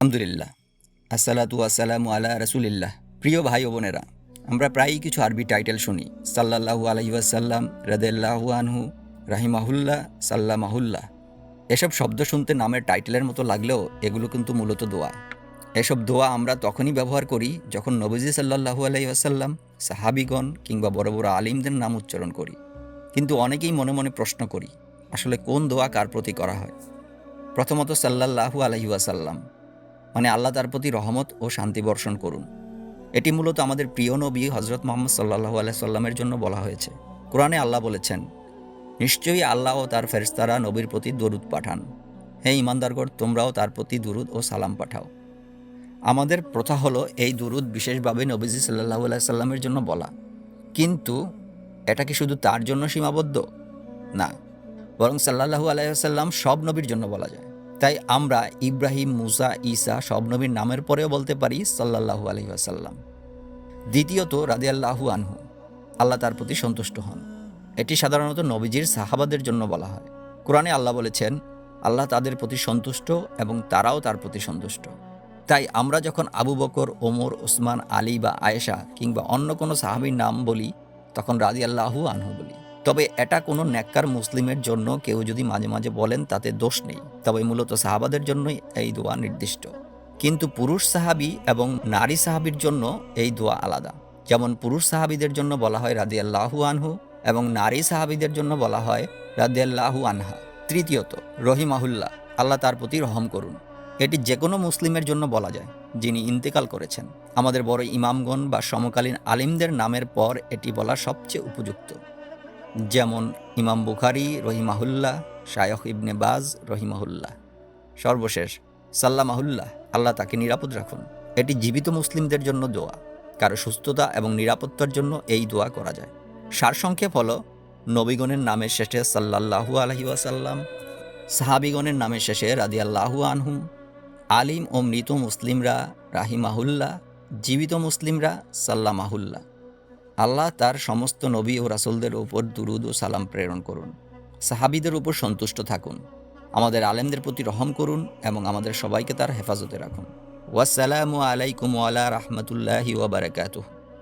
আলহামদুলিল্লাহ। আসসালাতু আসসালামু আলা রসুলিল্লাহ। প্রিয় ভাই ও বোনেরা, আমরা প্রায়ই কিছু আরবি টাইটেল শুনি। সাল্লাল্লাহু আলাইহি ওয়াসাল্লাম রাদেল্লাহু আনহু, রাহিমাহুল্লাহ, সাল্লামাহুল্লাহ। এসব শব্দ শুনতে নামের টাইটেলের মতো লাগলেও এগুলো কিন্তু মূলত দোয়া। এসব দোয়া আমরা তখনই ব্যবহার করি যখন নবীজি সাল্লাল্লাহু আলাইহি ওয়াসাল্লাম, সাহাবিগণ কিংবা বড় বড় আলিমদের নাম উচ্চারণ করি। কিন্তু অনেকেই মনে মনে প্রশ্ন করি, আসলে কোন দোয়া কার প্রতি করা হয়? প্রথমত সাল্লাল্লাহু আলাইহি ওয়াসাল্লাম। মানে আল্লাহ তার প্রতি রহমত ও শান্তি বর্ষণ করুন। এটি মূলত আমাদের প্রিয় নবী হজরত মোহাম্মদ সাল্লাহু আলাইসাল্লামের জন্য বলা হয়েছে। কোরআনে আল্লাহ বলেছেন, নিশ্চয়ই আল্লাহ ও তার ফেরেস্তারা নবীর প্রতি দরুদ পাঠান। হে ইমানদারগড় তোমরাও তার প্রতি দুরুদ ও সালাম পাঠাও। আমাদের প্রথা হলো এই দুরুদ বিশেষভাবে নবীজি সাল্লাহু আলাইসাল্লামের জন্য বলা। কিন্তু এটা কি শুধু তার জন্য সীমাবদ্ধ? না, বরং সাল্লাহু আলাইসাল্লাম সব নবীর জন্য বলা যায়। তাই আমরা ইব্রাহিম, মুসা, ঈসা সব নবীর নামের পরেও বলতে পারি সাল্লাহু আলহি আসাল্লাম দ্বিতীয়ত রাদিয়াল্লাহু আনহু, আল্লাহ তার প্রতি সন্তুষ্ট হন। এটি সাধারণত নবীজির সাহাবাদের জন্য বলা হয়। কোরআনে আল্লাহ বলেছেন, আল্লাহ তাদের প্রতি সন্তুষ্ট এবং তারাও তার প্রতি সন্তুষ্ট। তাই আমরা যখন আবু বকর, ওমর, ওসমান, আলী বা আয়েশা কিংবা অন্য কোনো সাহাবীর নাম বলি, তখন রাজি আল্লাহু আনহু বলি। তবে এটা কোনো ন্যাক্কার মুসলিমের জন্য কেউ যদি মাঝে মাঝে বলেন তাতে দোষ নেই। তবে মূলত সাহাবাদের জন্যই এই দোয়া নির্দিষ্ট। কিন্তু পুরুষ সাহাবি এবং নারী সাহাবির জন্য এই দোয়া আলাদা। যেমন পুরুষ সাহাবিদের জন্য বলা হয় রাদি আল্লাহু আনহু এবং নারী সাহাবিদের জন্য বলা হয় রাদি আল্লাহু আনহা। তৃতীয়ত, রহিমাহুল্লাহ, আল্লাহ তার প্রতি রহম করুন। এটি যে কোনো মুসলিমের জন্য বলা যায়, যিনি ইন্তেকাল করেছেন। আমাদের বড় ইমামগণ বা সমকালীন আলিমদের নামের পর এটি বলা সবচেয়ে উপযুক্ত। যেমন ইমাম বুখারি রহিমাহুল্লাহ, শায়খ ইবনে বাজ রহিমাহুল্লাহ। সর্বশেষ, সাল্লামাহুল্লাহ, আল্লাহ তাকে নিরাপদ রাখুন। এটি জীবিত মুসলিমদের জন্য দোয়া। কারও সুস্থতা এবং নিরাপত্তার জন্য এই দোয়া করা যায়। সারসংক্ষেপ হল, নবীগণের নামের শেষে সাল্লাল্লাহু আলহি ওয়াসাল্লাম, সাহাবিগণের নামের শেষে রাদিয়াল্লাহু আনহুম, আলিম ও মৃত মুসলিমরা, রাহিমাহুল্লাহ, জীবিত মুসলিমরা, সাল্লামাহুল্লাহ। আল্লাহ তার সমস্ত নবী ও রাসুলদের ওপর দুরুদ ও সালাম প্রেরণ করুন। সাহাবিদের উপর সন্তুষ্ট থাকুন। আমাদের আলেমদের প্রতি রহম করুন এবং আমাদের সবাইকে তার হেফাজতে রাখুন। ওয়াসালামু আলাইকুম আলা রহমতুল্লাহি ওয়াবারাকাতুহ